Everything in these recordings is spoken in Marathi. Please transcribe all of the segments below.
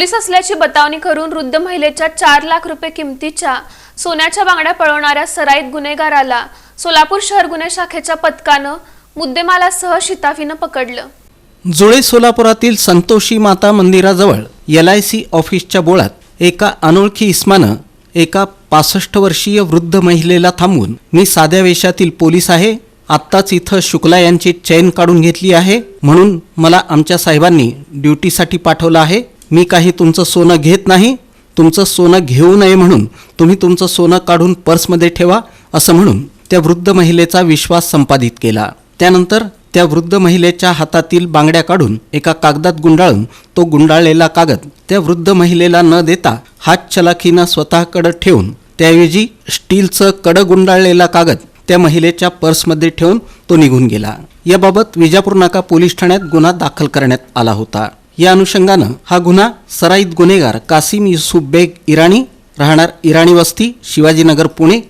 पोलीस असल्याची बतावणी करून वृद्ध महिलेच्या चार लाख रुपये किमतीच्या सोन्याच्या बांगड्या पळवणाऱ्या सराईत गुन्हेगाराला सोलापूर शहर गुन्हे शाखेच्या पथकानं मुद्देमालासह शिताफीनं पकडलं. जुळे सोलापुरातील संतोषी माता मंदिराजवळ एल आय सी ऑफिसच्या बोळात एका अनोळखी इस्मानं एका पासष्ट वर्षीय वृद्ध महिलेला थांबवून मी साध्या वेशातील पोलीस आहे आत्ताच इथं शुक्ला यांची चैन काढून घेतली आहे म्हणून मला आमच्या साहेबांनी ड्युटीसाठी पाठवलं आहे मी काही तुमचं सोनं घेत नाही तुमचं सोनं घेऊ नये म्हणून तुम्ही तुमचं सोनं काढून पर्समध्ये ठेवा असं म्हणून त्या वृद्ध महिलेचा विश्वास संपादित केला. त्यानंतर त्या वृद्ध महिलेच्या हातातील बांगड्या काढून एका कागदात गुंडाळून तो गुंडाळलेला कागद त्या वृद्ध महिलेला न देता हात चलाखीनं स्वतःकडं ठेवून त्याऐवजी स्टीलचं कडं गुंडाळलेला कागद त्या महिलेच्या पर्समध्ये ठेवून तो निघून गेला. याबाबत विजापूर नाका पोलीस ठाण्यात गुन्हा दाखल करण्यात आला होता. या अनुषंगानं हा गुन्हा सराईत गुन्हेगार कासिम युसुफ बेग इराणी राहणार इराणी वस्ती शिवाजीनगर पुणे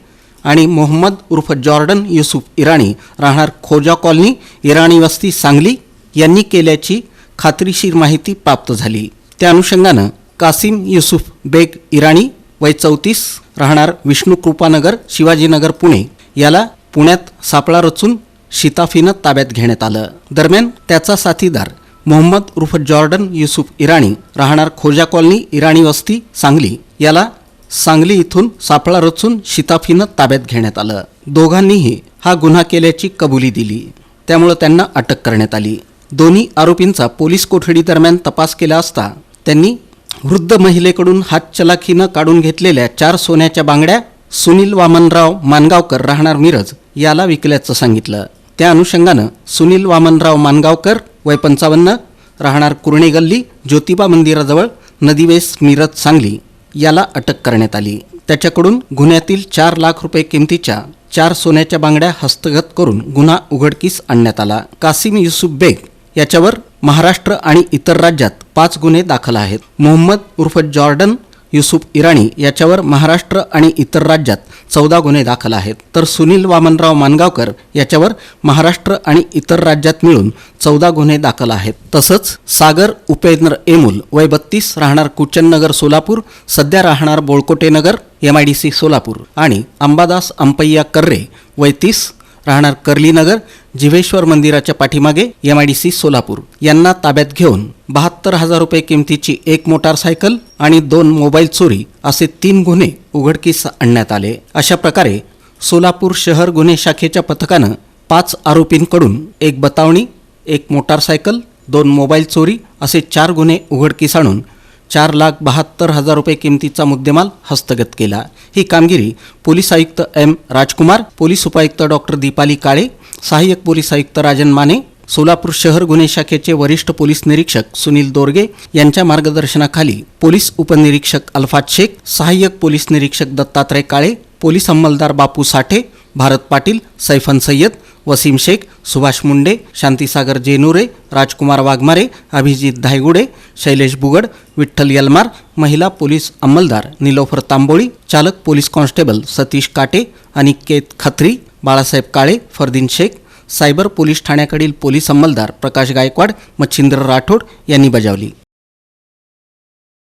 आणि मोहम्मद उर्फ जॉर्डन युसुफ इराणी राहणार खोजा कॉलनी इराणी वस्ती सांगली यांनी केल्याची खात्रीशीर माहिती प्राप्त झाली. त्या अनुषंगानं कासिम युसुफ बेग इराणी वय चौतीस राहणार विष्णुकृपानगर शिवाजीनगर पुणे याला पुण्यात सापळा रचून शिताफीनं ताब्यात घेण्यात आलं. दरम्यान त्याचा साथीदार मोहम्मद उर्फ जॉर्डन युसुफ इराणी राहणार खोजा कॉलनी इराणी वस्ती सांगली. याला सांगली इथून सापळा रचून शिताफीनं ताब्यात घेण्यात आलं. दोघांनीही हा गुन्हा केल्याची कबुली दिली. त्यामुळं त्यांना अटक करण्यात आली. दोन्ही आरोपींचा पोलीस कोठडी दरम्यान तपास केला असता त्यांनी वृद्ध महिलेकडून हातचलाखीनं काढून घेतलेल्या चार सोन्याच्या बांगड्या सुनील वामनराव मानगावकर राहणार मिरज याला विकल्याचं सांगितलं. त्या अनुषंगानं सुनील वामनराव मानगावकर वय पंचावन्न राहणार कुर्णे गल्ली ज्योतिबा मंदिराजवळ नदीवेस मिरज सांगली. याला अटक करण्यात आली. त्याच्याकडून गुन्ह्यातील चार लाख रुपये किमतीच्या चार सोन्याच्या बांगड्या हस्तगत करून गुन्हा उघडकीस आणण्यात आला. कासिम युसुफ बेग याच्यावर महाराष्ट्र आणि इतर राज्यात पाच गुन्हे दाखल आहेत. मोहम्मद उर्फ जॉर्डन युसुफ इराणी याच्यावर महाराष्ट्र आणि इतर राज्यात चौदा गुन्हे दाखल आहेत. तर सुनील वामनराव मानगावकर याच्यावर महाराष्ट्र आणि इतर राज्यात मिळून चौदा गुन्हे दाखल आहेत. तसंच सागर उपेंद्र एमुल वय बत्तीस राहणार कुचननगर सोलापूर सध्या राहणार Bolkotenagar M I D C Solapur आणि अंबादास अंपय्या कर्रे वय तीस राहणार कर्लीनगर जिव्हेश्वर मंदिराच्या पाठीमागे M I D C Solapur. यांना ताब्यात घेऊन बहात्तर हजार रुपये किमतीची एक मोटारसायकल आणि दोन मोबाईल चोरी असे तीन गुन्हे उघडकीस आणण्यात आले. अशा प्रकारे सोलापूर शहर गुन्हे शाखेच्या पथकानं पाच आरोपींकडून एक बतावणी एक मोटारसायकल दोन मोबाईल चोरी असे चार गुन्हे उघडकीस आणून चार लाख बहात्तर हजार रुपये किमतीचा मुद्देमाल हस्तगत केला. ही कामगिरी पोलीस आयुक्त एम राजकुमार पोलीस उपायुक्त डॉक्टर दीपाली काळे सहाय्यक पोलीस आयुक्त राजन माने सोलापूर शहर गुन्हे शाखेचे वरिष्ठ पोलीस निरीक्षक सुनील दोरगे यांच्या मार्गदर्शनाखाली पोलीस उपनिरीक्षक अल्फात शेख सहाय्यक पोलीस निरीक्षक दत्तात्रय काळे पोलीस अंमलदार बापू साठे भारत पाटील सैफन सय्यद वसीम शेख सुभाष मुंडे शांतीसागर जेनुरे राजकुमार वाघमारे अभिजित धायगुडे शैलेश बुगड विठ्ठल यलमार महिला पोलीस अंमलदार निलोफर तांबोळी चालक police constable Satish Kate Aniket Khatri Balasaheb Kale Fardin Shaikh cyber police ठाण्याकडील police अंमलदार प्रकाश गायकवाड मच्छिंद्र राठोड यांनी बजावली.